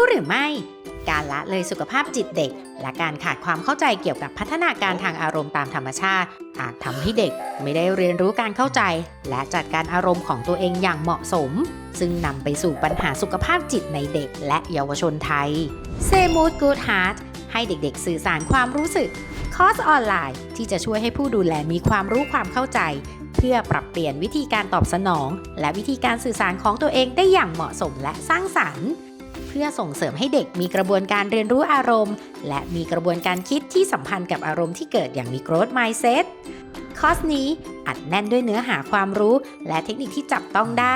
รู้หรือไม่ การละเลยสุขภาพจิตเด็ก และการขาดความเข้าใจเกี่ยวกับพัฒนาการทางอารมณ์ตามธรรมชาติ อาจทำให้เด็กไม่ได้เรียนรู้การเข้าใจ และจัดการอารมณ์ของตัวเองอย่างเหมาะสม ซึ่งนำไปสู่ปัญหาสุขภาพจิตในเด็กและเยาวชนไทยเซมูดกูดฮาร์ t ให้เด็กๆ สื่อสารความรู้สึก คอร์สออนไลน์ ที่จะช่วยให้ผู้ดูแลมีความรู้ความเข้าใจ เพื่อปรับเปลี่ยนวิธีการตอบสนอง และวิธีการสื่อสารของตัวเองได้อย่างเหมาะสมและสร้างสรรค์ เพื่อส่งเสริมให้เด็กมีกระบวนการเรียนรู้อารมณ์ และมีกระบวนการคิดที่สัมพันธ์กับอารมณ์ที่เกิดอย่างมี growth mindset คอร์สนี้อัดแน่นด้วยเนื้อหาความรู้ และเทคนิคที่จับต้องได้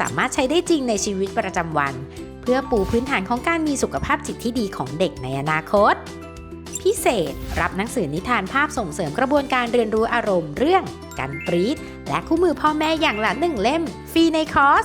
สามารถใช้ได้จริงในชีวิตประจำวัน เพื่อปูพื้นฐานของการมีสุขภาพจิตที่ดีของเด็กในอนาคต พิเศษรับหนังสือนิทานภาพส่งเสริมกระบวนการเรียนรู้อารมณ์เรื่องกันปรีดและคู่มือพ่อแม่อย่างละหนึ่งเล่ม ฟรีในคอร์ส